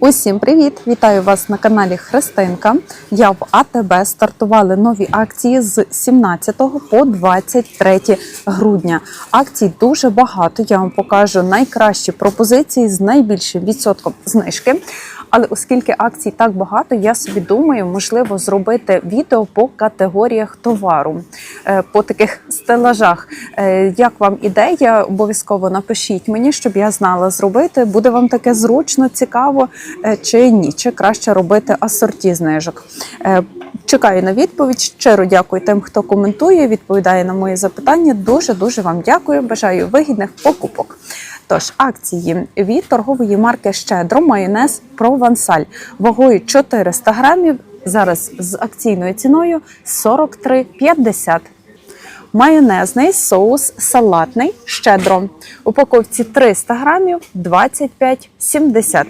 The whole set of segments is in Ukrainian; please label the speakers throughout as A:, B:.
A: Усім привіт! Вітаю вас на каналі Христинка. Я в АТБ стартували нові акції з 17 по 23 грудня. Акцій дуже багато. Я вам покажу найкращі пропозиції з найбільшим відсотком знижки. Але оскільки акцій так багато, я собі думаю, можливо зробити відео по категоріях товару, е, по таких стелажах. Е, Як вам ідея? Обов'язково напишіть мені, щоб я знала зробити. Буде вам таке зручно, цікаво е, чи ні? Чи краще робити асорті знижок? Чекаю на відповідь. Щиро дякую тим, хто коментує, відповідає на мої запитання. Дуже дуже вам дякую. Бажаю вигідних покупок. Тож акції від торгової марки Щедро майонез Провансаль вагою 400 грамів. Зараз з акційною ціною 43,50. Майонезний соус салатний щедро. Упаковці 300 грамів 25,70.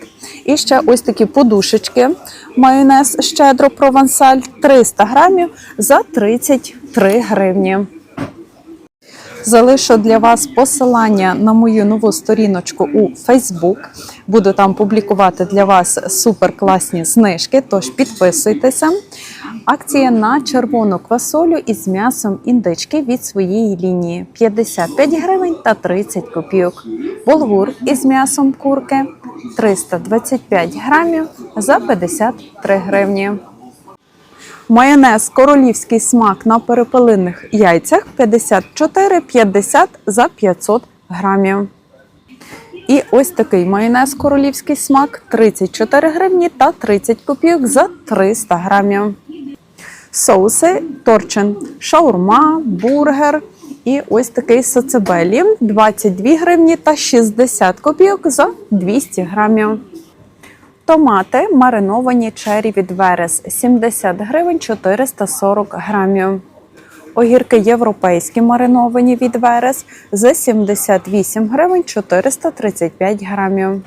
A: І ще ось такі подушечки. Майонез щедро провансаль 300 грамів за 33 гривні. Залишу для вас посилання на мою нову сторіночку у Facebook. Буду там публікувати для вас суперкласні знижки, тож підписуйтеся. Акція на червону квасолю із м'ясом індички від своєї лінії 55 гривень та 30 копійок. Булгур із м'ясом курки 325 грамів за 53 гривні. Майонез королівський смак на перепелиних яйцях 54,50 за 500 грамів. І ось такий майонез королівський смак 34 гривні та 30 копійок за 300 грамів. Соуси торчин, шаурма, бургер і ось такий сацебелі 22 гривні та 60 копійок за 200 грамів. Томати мариновані чері від Верес 70 гривень 440 грамів. Огірки європейські мариновані від Верес за 78 гривень 435 грамів.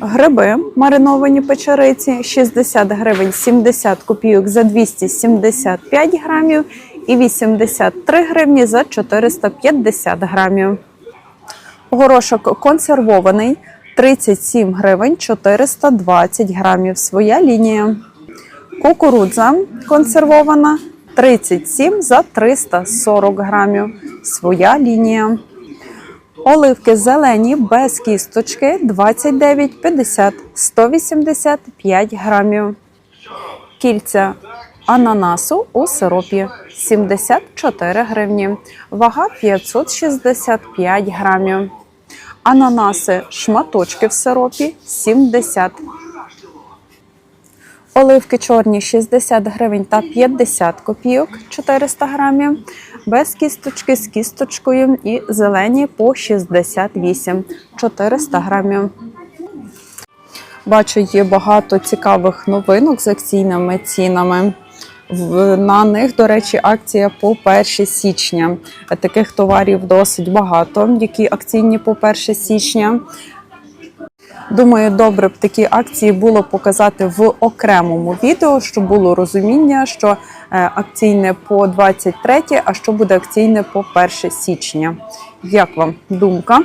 A: Гриби мариновані печериці 60 гривень 70 копійок за 275 грамів і 83 гривні за 450 грамів. Горошок консервований 37 гривень 420 грамів. Своя лінія. Кукурудза консервована 37 за 340 грамів. Своя лінія. Оливки зелені без кісточки 29,50 185 грамів. Кільця ананасу у сиропі 74 гривні. Вага 565 грамів. Ананаси шматочки в сиропі 70. Оливки чорні 60 гривень та 50 копійок 400 грамів. Без кісточки з кісточкою і зелені по 68 400 грамів. Бачу, є багато цікавих новинок з акційними цінами. На них, до речі, акція по 1 січня. Таких товарів досить багато, які акційні по 1 січня. Думаю, добре б такі акції було показати в окремому відео, щоб було розуміння, що е, акційне по 23, а що буде акційне по 1 січня. Як вам думка?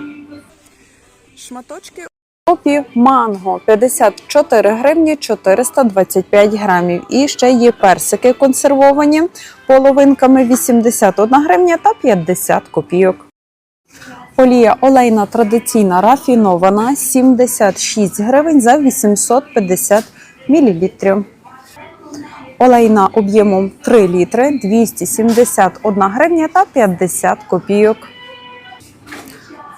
A: Шматочки Опі манго 54 гривні 425 грамів. І ще є персики консервовані половинками 81 гривня та 50 копійок. Олія олейна традиційна рафінована 76 гривень за 850 мл. Олейна об'ємом 3 літри 271 гривня та 50 копійок.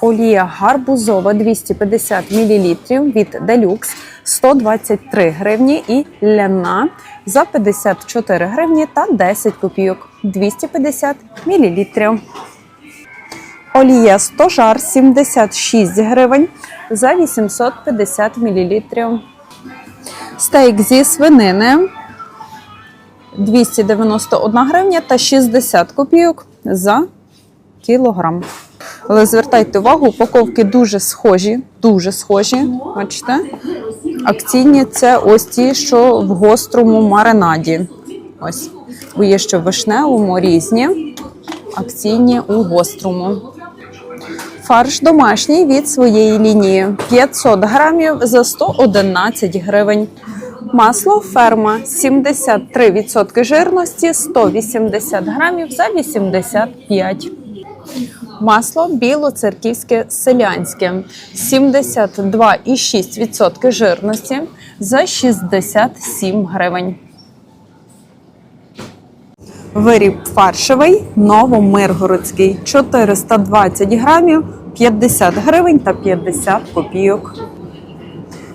A: Олія гарбузова 250 мл від Deluxe 123 гривні і ляна за 54 гривні та 10 копійок 250 мл. Олія стожар 76 гривень за 850 мл. Стейк зі свинини 291 гривня та 60 копійок за кілограм. Але звертайте увагу, упаковки дуже схожі, дуже схожі. Бачите? Акційні це ось ті, що в гострому маринаді. Ось. Бо є ще в вишневому різні, акційні у гострому. Фарш домашній від своєї лінії 500 грамів за 111 гривень. Масло ферма 73% жирності 180 грамів за 85. Масло білоцерківське селянське 72,6% жирності за 67 гривень. Виріб фаршевий новомиргородський 420 грамів 50 гривень та 50 копійок.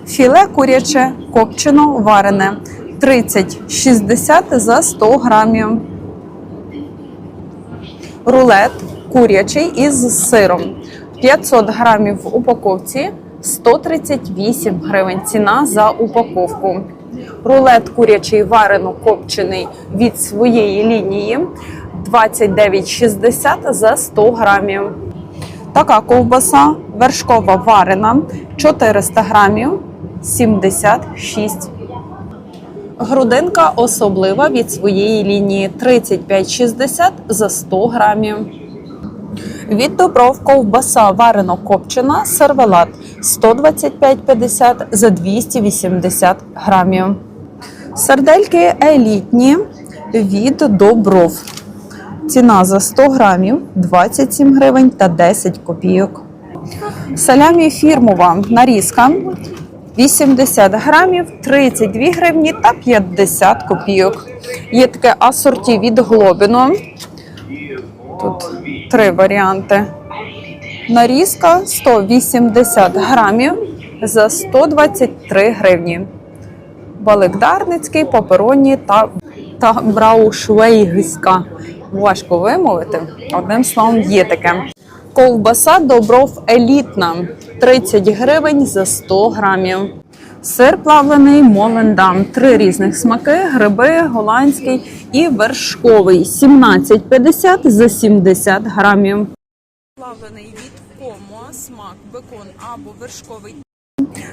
A: Філе куряче копчено варене 30,60 за 100 грамів. Рулет курячий із сиром 500 грамів в упаковці 138 гривень. Ціна за упаковку. Рулет курячий варено копчений від своєї лінії 29,60 за 100 грамів. Така ковбаса вершкова варена 400 грамів 76. Грудинка особлива від своєї лінії 35,60 за 100 грамів. Від Добров ковбаса варено копчена сервелат 125,50 за 280 грамів. Сардельки елітні від Добров. Ціна за 100 грамів 27 гривень та 10 копійок. Салямі фірмова нарізка 80 грамів 32 гривні та 50 копійок. Є таке асорті від Глобіно. Тут три варіанти. Нарізка 180 грамів за 123 гривні. Балик Дарницький, папероні та, та браушвейгська. Важко вимовити. Одним словом, є таке. Ковбаса добров елітна 30 гривень за 100 грамів. Сир плавлений Молендам. Три різних смаки: гриби, голландський і вершковий. 17,50 за 70 грамів. Плавлений від комо, смак, бекон або вершковий.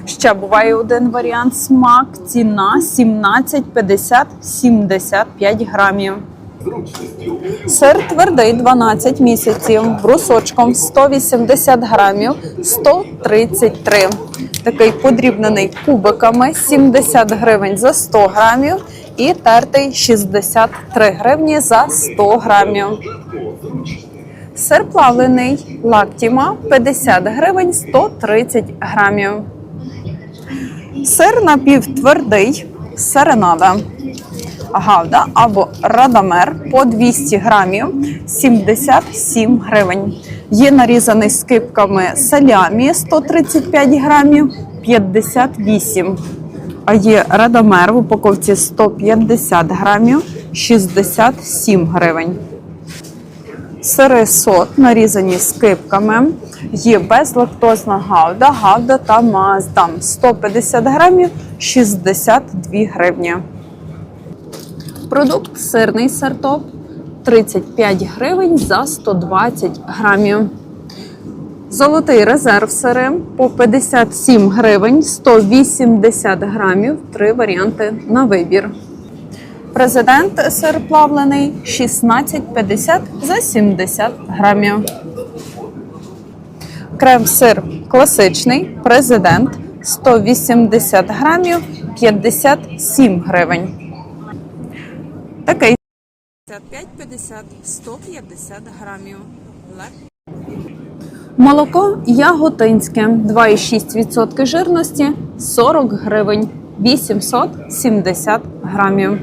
A: Ще буває один варіант смак. Ціна 17,50 75 грамів. Сир твердий 12 місяців, брусочком 180 грамів 133. Такий подрібнений кубиками 70 гривень за 100 грамів і тертий 63 гривні за 100 грамів. Сир плавлений лактіма 50 гривень 130 грамів. Сир напівтвердий серенада. Гавда або радамер по 200 грамів 77 гривень. Є нарізаний скипками салямі 135 грамів 58. А є радамер в упаковці 150 грамів 67 гривень. Сири сот нарізані скипками. Є безлактозна гауда, гауда та маздам 150 грамів 62 гривні. Продукт сирний сертоп 35 гривень за 120 грамів. Золотий резерв сири по 57 гривень 180 грамів. Три варіанти на вибір. Президент сир плавлений 16,50 за 70 грамів. Крем-сир класичний президент 180 грамів 57 гривень. Такий 55-50 150 грамів. Молоко яготинське 2,6% жирності 40 гривень 870 грамів.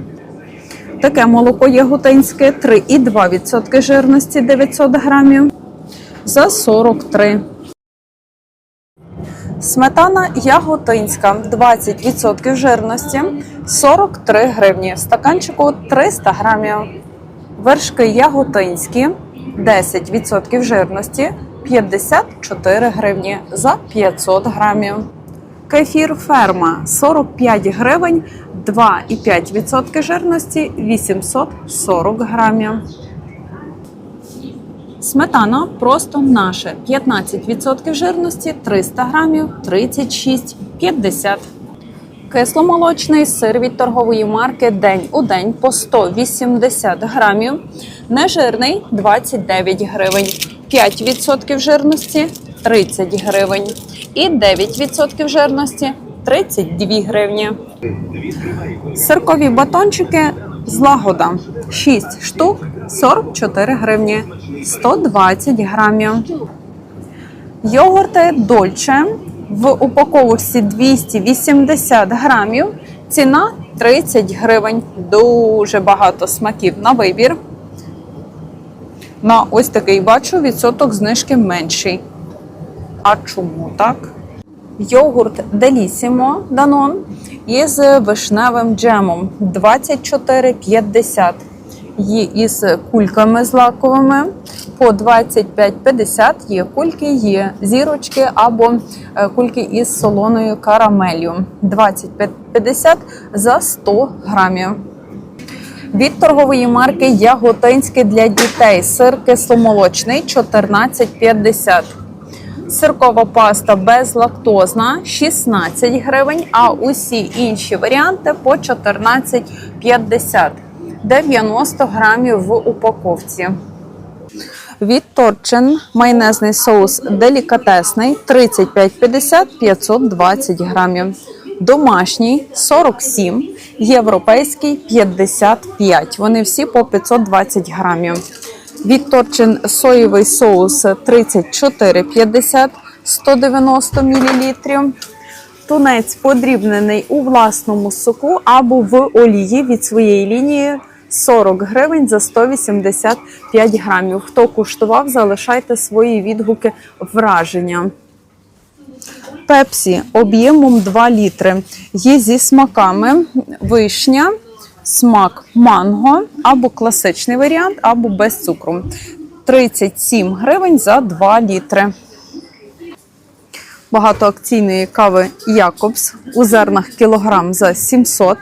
A: Таке молоко яготинське 3,2% жирності 900 грамів за 43. Сметана яготинська 20% жирності 43 гривні. В стаканчику 300 грамів. Вершки яготинські 10% жирності 54 гривні за 500 грамів. Кефір ферма 45 гривень 2,5% жирності 840 грамів. Сметана просто наше 15% жирності 300 грамів 36,50. Кисломолочний сир від торгової марки День у день по 180 грамів. Нежирний 29 гривень. 5% жирності 30 гривень. І 9% жирності 32 гривні. Сиркові батончики злагода 6 штук 44 гривні 120 грамів. Йогурти Дольче в упаковці 280 грамів. Ціна 30 гривень. Дуже багато смаків на вибір. На ось такий бачу відсоток знижки менший. А чому так? Йогурт Делісімо Данон із вишневим джемом 24,50. Є із кульками злаковими по 25,50 є кульки, є зірочки або е, кульки із солоною карамелью 25,50 за 100 грамів. Від торгової марки Яготинське для дітей. Сир кисломолочний 14,50. Сиркова паста безлактозна 16 гривень, а усі інші варіанти по 14,50. 90 грамів в упаковці. Від Торчин майонезний соус делікатесний 35,50 520 грамів. Домашній 47, європейський 55. Вони всі по 520 грамів. Від соєвий соус 34,50 190 мл. Тунець подрібнений у власному соку або в олії від своєї лінії 40 гривень за 185 грамів. Хто куштував, залишайте свої відгуки враження. Пепсі об'ємом 2 літри. Є зі смаками вишня, смак манго або класичний варіант, або без цукру. 37 гривень за 2 літри. Багато акційної кави Якобс у зернах кілограм за 700.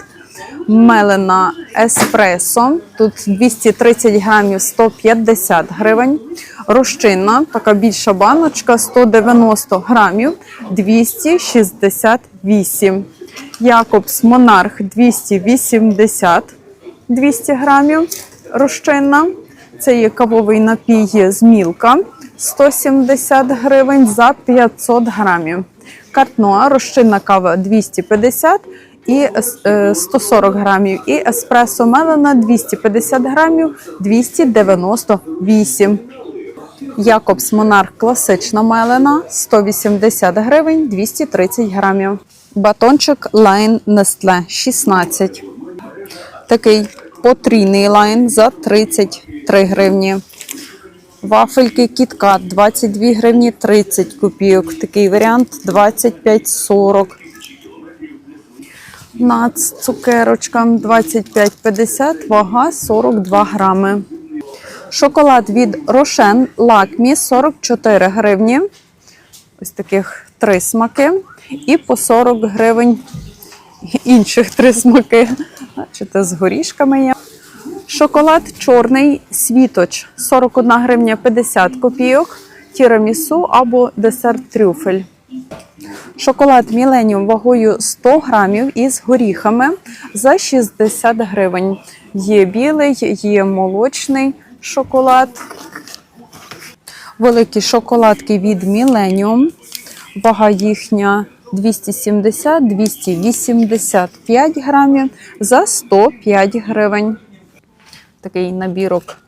A: Мелена еспресо. Тут 230 грамів 150 гривень. Розчинна, така більша баночка 190 грамів 268. Якобс Монарх 280 200 грамів. Розчинна. Це є кавовий напій з мілка 170 гривень за 500 грамів. Картноа, розчинна кава 250 і е, 140 грамів. І еспресо мелена 250 грамів 298. Якобс Монарх класична мелена 180 гривень 230 грамів. Батончик Лайн Nestle 16. Такий потрійний лайн за 33 гривні. Вафельки Кіткат 22 гривні 30 копійок. Такий варіант 25,40. Нац цукерочка 25,50, вага 42 грами. Шоколад від Рошен Лакмі 44 гривні. Ось таких три смаки. І по 40 гривень інших три смаки. Бачите, з горішками є. Шоколад чорний світоч 41 гривня 50 копійок, тірамісу або десерт трюфель. Шоколад Міленіум вагою 100 грамів із горіхами за 60 гривень. Є білий, є молочний шоколад. Великі шоколадки від Міленіум. Вага їхня 270-285 грамів за 105 гривень. Такий набірок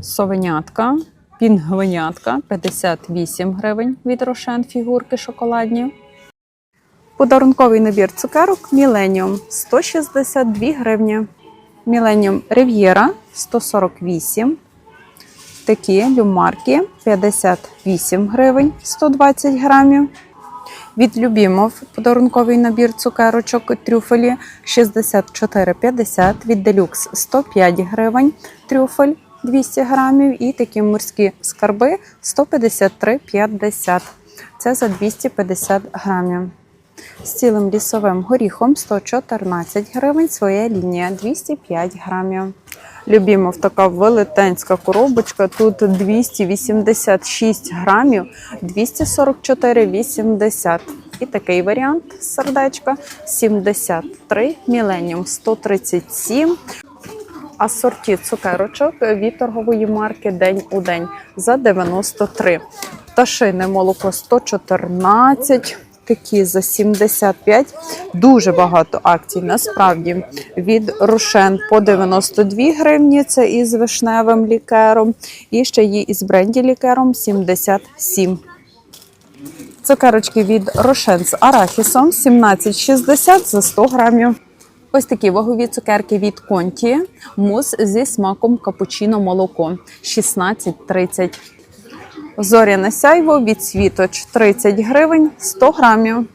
A: совенятка, пінгвинятка 58 гривень від Рошен фігурки шоколадні. Подарунковий набір цукерок Міленіум 162 гривні. Міленіум Рив'єра 148. Такі люмарки 58 гривень 120 грамів. Від Любімов подарунковий набір цукерочок трюфелі 64,50. Від Делюкс 105 гривень. Трюфель 200 грамів. І такі морські скарби 153,50. Це за 250 грамів. З цілим лісовим горіхом 114 гривень. Своя лінія 205 грамів. Любімов така велетенська коробочка. Тут 286 грамів, 244,80. І такий варіант сердечка 73, міленіум 137. Асорті цукерочок від торгової марки День у день за 93. Пташине молоко 114, такі за 75. Дуже багато акцій насправді. Від Рошен по 92 гривні, це із вишневим лікером. І ще є із бренді лікером 77. Цукерочки від Рошен з арахісом 17,60 за 100 грамів. Ось такі вагові цукерки від Конті. Мус зі смаком капучино молоко 16,30. Зоряне сяйво від світоч 30 гривень 100 грамів.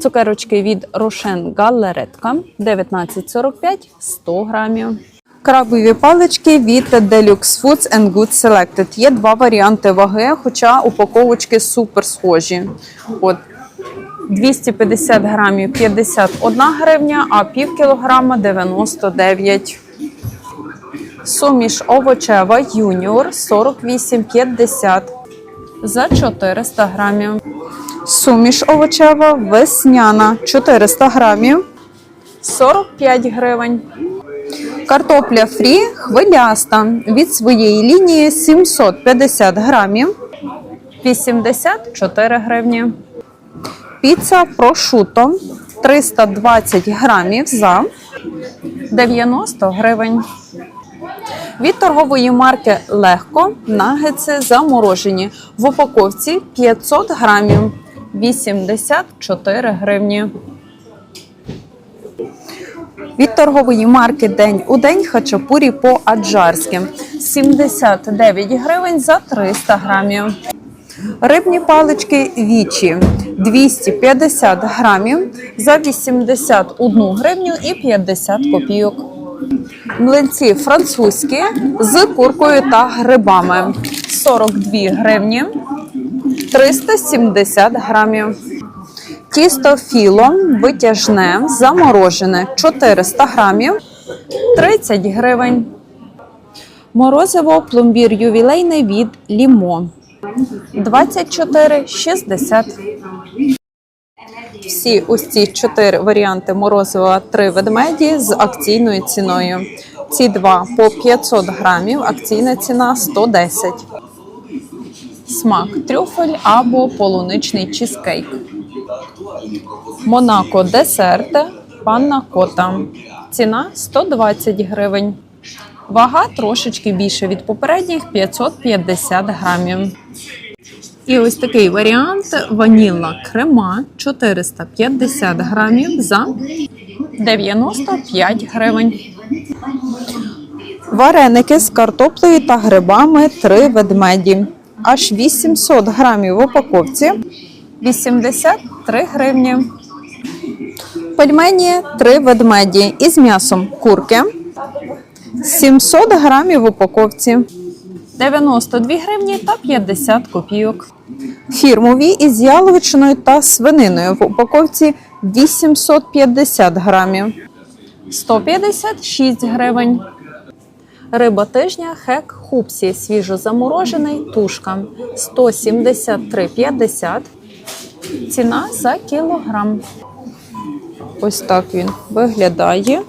A: Цукерочки від Рошен Галеретка 19,45 100 грамів. Крабові палички від Deluxe Foods and Good Selected. Є два варіанти ваги, хоча упаковочки супер схожі. От 250 грамів 51 гривня, а пів кілограма 99. Суміш овочева юніор 48,50 за 400 грамів. Суміш овочева весняна 400 грамів 45 гривень. Картопля фрі хвиляста від своєї лінії 750 грамів 84 гривні. Піца прошуто 320 грамів за 90 гривень. Від торгової марки Легко нагетси заморожені в упаковці 500 грамів 84 гривні. Від торгової марки День у день хачапурі по аджарськи 79 гривень за 300 грамів. Рибні палички вічі 250 грамів за 81 гривню і 50 копійок. Млинці французькі з куркою та грибами 42 гривні 370 грамів. Тісто філо витяжне заморожене 400 грамів 30 гривень. Морозиво пломбір ювілейний від Лімо 24,60. Всі ось ці чотири варіанти морозива три ведмеді з акційною ціною. Ці два по 500 грамів, акційна ціна 110. Смак трюфель або полуничний чізкейк. Монако десерт, панна кота. Ціна 120 гривень. Вага трошечки більше від попередніх 550 грамів. І ось такий варіант ванілла крема 450 грамів за 95 гривень. Вареники з картоплею та грибами 3 ведмеді. Аж 800 грамів в упаковці 83 гривні. Пельмені 3 ведмеді із м'ясом курки 700 грамів в упаковці. 92 гривні та 50 копійок. Фірмові із яловичиною та свининою в упаковці 850 грамів. 156 гривень. Риба тижня хек хупсі свіжозаморожений тушка 173,50. Ціна за кілограм. Ось так він виглядає.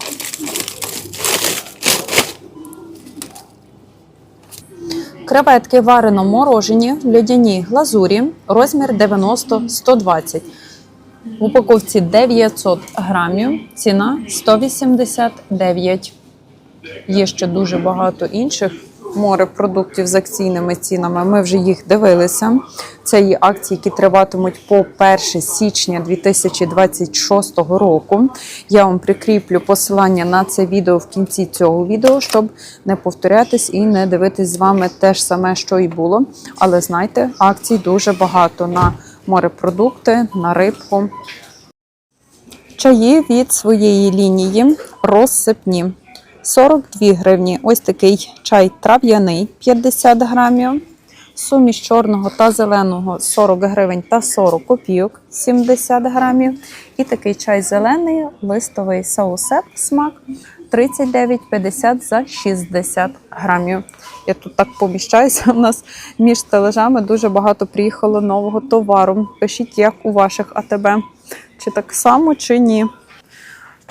A: Креветки варено морожені в льодяній глазурі, розмір 90-120. В упаковці 900 грамів, ціна 189. Є ще дуже багато інших морепродуктів з акційними цінами. Ми вже їх дивилися. Це є акції, які триватимуть по 1 січня 2026 року. Я вам прикріплю посилання на це відео в кінці цього відео, щоб не повторятись і не дивитись з вами те ж саме, що і було. Але знайте, акцій дуже багато на морепродукти, на рибку. Чаї від своєї лінії розсипні. 42 гривні. Ось такий чай трав'яний 50 грамів. Суміш чорного та зеленого 40 гривень та 40 копійок 70 грамів. І такий чай зелений, листовий саусеп смак 39,50 за 60 грамів. Я тут так поміщаюся. У нас між стележами дуже багато приїхало нового товару. Пишіть, як у ваших АТБ. Чи так само, чи ні.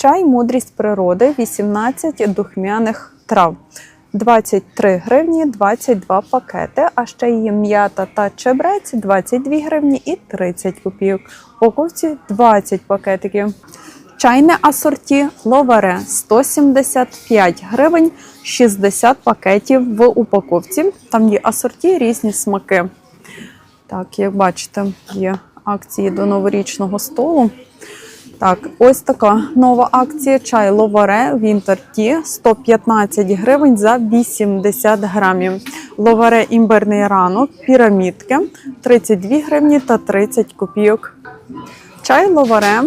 A: Чай мудрість природи 18 духмяних трав. 23 гривні 22 пакети, а ще є м'ята та чебрець 22 гривні і 30 копійок. Упаковці 20 пакетиків. Чайне асорті ловаре 175 гривень, 60 пакетів в упаковці. Там є асорті різні смаки. Так, як бачите, є акції до новорічного столу. Так, ось така нова акція. Чай Ловаре Вінтер Ті 115 гривень за 80 грамів. Ловаре імбирний ранок, пірамідки 32 гривні та 30 копійок. Чай Ловаре,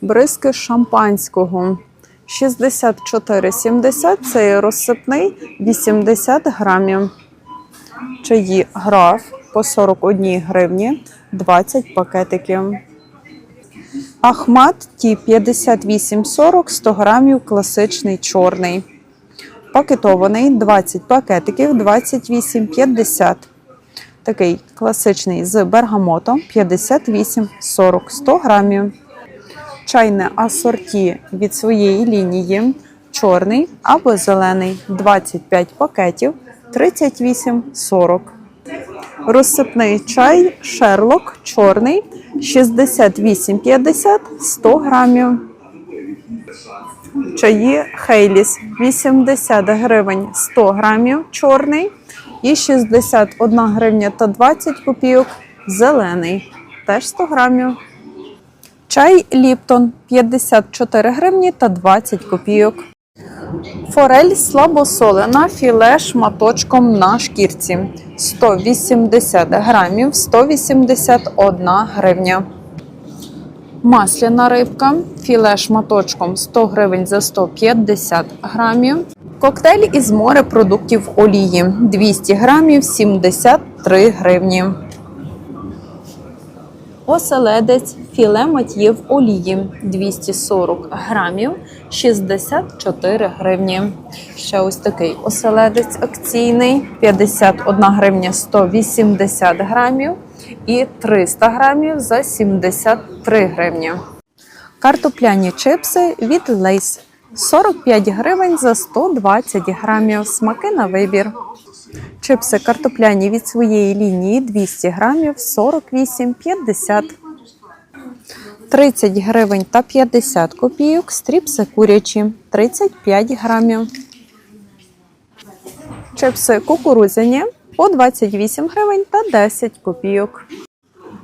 A: бризки шампанського 64,70. Це розсипний 80 грамів. Чаї граф по 41 гривні 20 пакетиків. Ахмат Ті 58,40 100 грамів класичний чорний. Пакетований 20 пакетиків 28,50. Такий класичний з бергамотом 58,40 100 грамів. Чайне асорті від своєї лінії чорний або зелений 25 пакетів 38,40. Розсипний чай Шерлок чорний 68,50 100 грамів. Чаї Хейліс 80 гривень 100 грамів чорний і 61 гривня та 20 копійок зелений теж 100 грамів. Чай Ліптон 54 гривні та 20 копійок. Форель слабосолена філе шматочком на шкірці 180 грамів 181 гривня. Масляна рибка філе шматочком 100 гривень за 150 грамів. Коктейль із морепродуктів олії 200 грамів 73 гривні. Оселедець філе мат'є олії 240 грамів 64 гривні. Ще ось такий оселедець акційний 51 гривня 180 грамів і 300 грамів за 73 гривні. Картопляні чипси від Лейс 45 гривень за 120 грамів. Смаки на вибір. Чипси картопляні від своєї лінії 200 грамів 48,50. 30 гривень та 50 копійок. Стріпси курячі 35 грамів. Чипси кукурудзяні по 28 гривень та 10 копійок.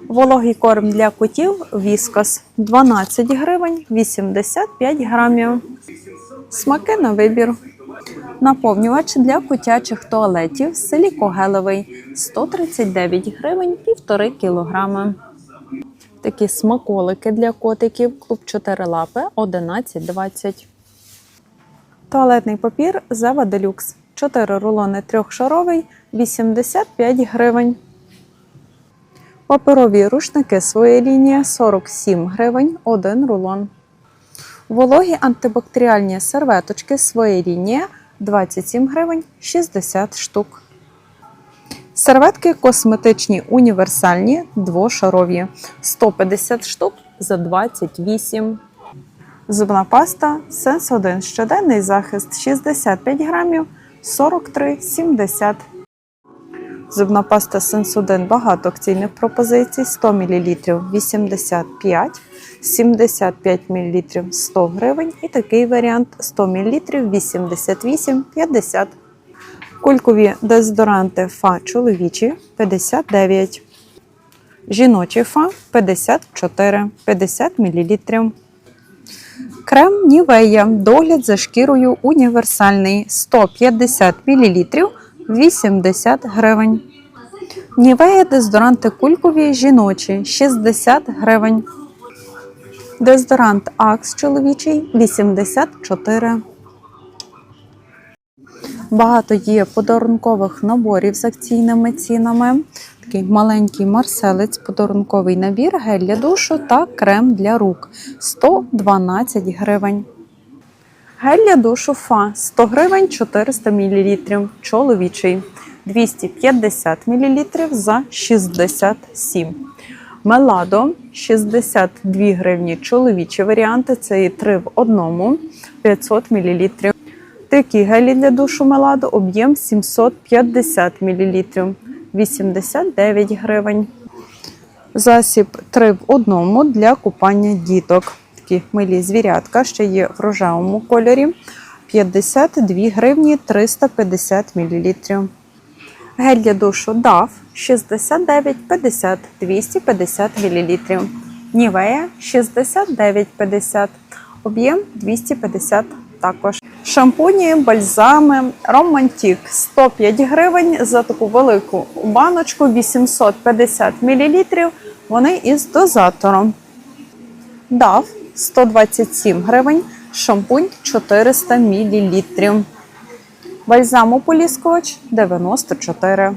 A: Вологий корм для котів Віскас 12 гривень 85 грамів. Смаки на вибір. Наповнювач для котячих туалетів силікогелевий 139 гривень 1,5 кілограми. Такі смаколики для котиків клуб 4 лапи 11,20. Туалетний папір Зева Делюкс 4 рулони трьохшаровий 85 гривень. Паперові рушники своєї лінії 47 гривень 1 рулон. Вологі антибактеріальні серветочки своєї лінії 27 гривень 60 штук. Серветки косметичні універсальні двошарові 150 штук за 28. Зубна паста Сенс 1 щоденний захист 65 грамів 43,70. Зубна паста Сенс 1 багато акційних пропозицій 100 мл 85, 75 мл 100 гривень і такий варіант 100 мл 88,50. Кулькові дезодоранти Фа чоловічі 59. Жіночі Фа 54, 50 мл. Крем Нівея. Догляд за шкірою універсальний 150 мл 80 гривень. Нівея дезодоранти кулькові жіночі 60 гривень. Дезодорант Акс чоловічий 84. Багато є подарункових наборів з акційними цінами. Такий маленький марселець, подарунковий набір, гель для душу та крем для рук 112 гривень. Гель для душу Фа 100 гривень 400 мл. Чоловічий 250 мл за 67. Меладо 62 гривні. Чоловічі варіанти це і 3 в одному 500 мл. Такі гелі для душу Меладо об'єм 750 мл 89 гривень. Засіб 3 в одному для купання діток. Такі милі звірятка, ще є в рожевому кольорі. 52 гривні 350 мл. Гель для душу DAF 69,50 250 мл. Нівея 69,50 об'єм 250 також. Шампуні, бальзами, романтік 105 гривень за таку велику баночку 850 мл. Вони із дозатором. DAF 127 гривень, шампунь 400 мл. Бальзам ополіскувач 94